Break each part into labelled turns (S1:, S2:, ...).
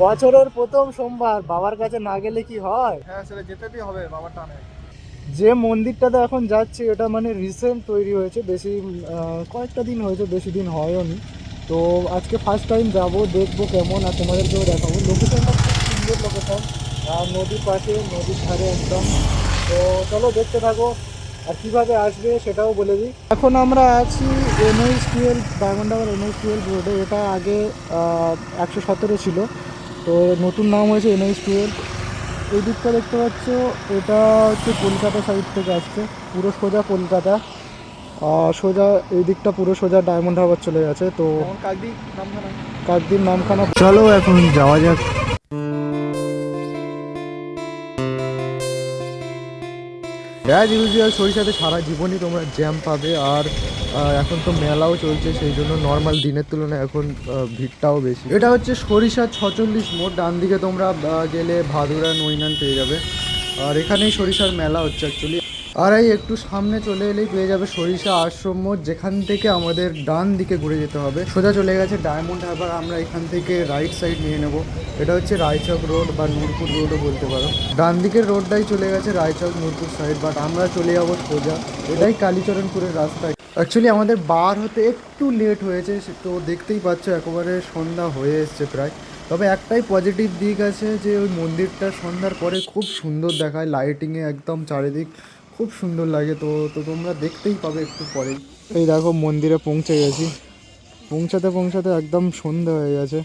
S1: বছরের প্রথম সোমবার বাবার কাছে না গেলে কি হয়?
S2: হ্যাঁ সেটা যেতেই হবে বাবার টানে।
S1: যে মন্দিরটাতে এখন যাচ্ছি এটা মানে রিসেন্ট তৈরি হয়েছে বেশি কয়েকটা দিন হয়েছে বেশি দিন হয়নি তো আজকে ফার্স্ট টাইম যাব দেখব কেমন আর তোমাদেরকেও দেখাবো। লোকেশনটা খুব সুন্দর লোকেশন আর নদীর পাশে নদীর ধারে একদম। তো চলো দেখতে থাকো আর কীভাবে আসবে সেটাও বলে দিই। এখন আমরা আছি NH twelve Diamond Harbour NH twelve রোডে এটা আগে একশো সতেরো ছিল। তো নতুন নাম হয়েছে এনএইচ টুয়েলভ এই দিকটা দেখতে পাচ্ছ এটা হচ্ছে কলকাতা সাইড থেকে আসছে পুরো সোজা কলকাতা। আর সোজা এই দিকটা পুরো সোজা ডায়মন্ড হারবার চলে গেছে তো
S2: যেমন কাকদি নামখানা।
S1: কাকদিন নামখানা। চলো এখন যাওয়া যাক। অ্যাজ ইউজুয়াল সরিষাতে সারা জীবনই তোমরা জ্যাম পাবে আর এখন তো মেলাও চলছে, সেই জন্য নর্মাল দিনের তুলনায় এখন ভিড়টাও বেশি। এটা হচ্ছে সরিষা ছচল্লিশ মোড় ডান দিকে তোমরা গেলে ভাদুরা নৈনান পেয়ে যাবে। আর এখানেই সরিষার মেলা হচ্ছে অ্যাকচুয়ালি আর এই একটু সামনে চলে এলেই পেয়ে যাবে সরিষা আশ্রম যেখান থেকে আমাদের ডান দিকে ঘুরে যেতে হবে। সোজা চলে গেছে ডায়মন্ড হারবার, আমরা এখান থেকে রাইট সাইড নিয়ে নেব। এটা হচ্ছে রায়চক রোড বা নূরপুর রোডও বলতে পারো। ডান দিকের রোডটাই চলে গেছে রায়চক, নূরপুর সাইড বাট আমরা চলে যাব সোজা। এটাই কালীচরণপুরের রাস্তা। অ্যাকচুয়ালি আমাদের বার হতে একটু লেট হয়েছে তো দেখতেই পাচ্ছ একেবারে সন্ধ্যা হয়ে এসছে প্রায়। তবে একটাই পজিটিভ দিক আছে যে ওই মন্দিরটা সন্ধ্যার পরে খুব সুন্দর দেখায় লাইটিংয়ে একদম চারিদিক খুব সুন্দর লাগে তো তো তোমরা দেখতেই পাবে একটু পরেই এই দেখো, মন্দিরে পৌঁছে গেছি। পৌঁছাতে পৌঁছাতে একদম সন্ধ্যা হয়ে গেছে।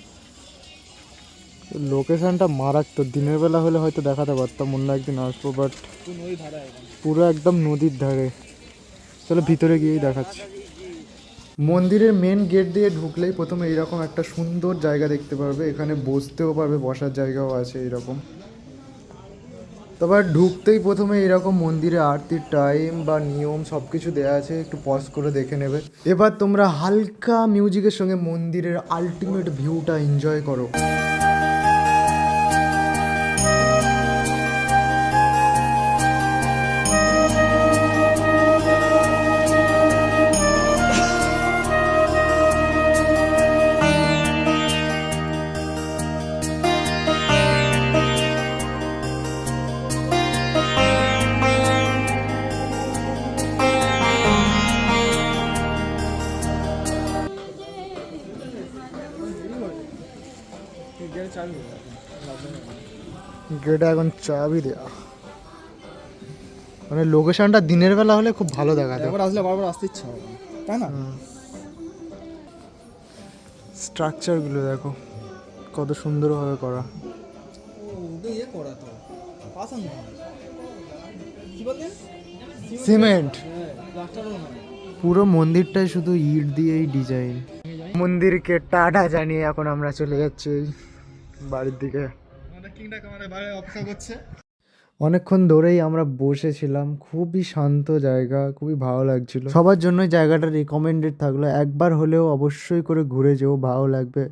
S1: লোকেশনটা মারাত্মক। দিনের বেলা হলে হয়তো দেখাতে পারতাম অন্য একদিন আসব বাট পুরো একদম নদীর ধারে। চলো ভিতরে গিয়েই দেখাচ্ছি। মন্দিরের মেন গেট দিয়ে ঢুকলেই প্রথমে এইরকম একটা সুন্দর জায়গা দেখতে পারবে। এখানে বসতেও পারবে, বসার জায়গাও আছে এইরকম। তবে ঢুকতেই প্রথমে এরকম মন্দিরে আরতির টাইম বা নিয়ম সব কিছু দেওয়া আছে, একটু পজ করে দেখে নেবে। এবার তোমরা হালকা মিউজিকের সঙ্গে মন্দিরের আলটিমেট ভিউটা এনজয় করো। গেটে এখন চাবি দেওয়া মানে লোকেশনটা দিনের বেলা হলে খুব ভালো দেখাতো।
S2: একবার আসলে বারবার আসতে ইচ্ছা হবে তাই না?
S1: স্ট্রাকচারগুলো দেখো কত সুন্দরভাবে করা।
S2: ইয়ে করা তো
S1: সিমেন্ট?
S2: হ্যাঁ
S1: পুরো মন্দিরটাই শুধু ইট দিয়েই ডিজাইন মন্দিরকে টাটা জানিয়ে এখন আমরা চলে যাচ্ছি। বাড়ির দিকে।
S2: অপেক্ষা করছে।
S1: অনেকক্ষণ ধরেই আমরা বসেছিলাম। খুবই শান্ত জায়গা খুবই ভালো লাগছিল। সবার জন্য জায়গাটা রিকমেন্ডেড থাকল। একবার হলেও অবশ্যই করে ঘুরে যেও ভালো লাগবে।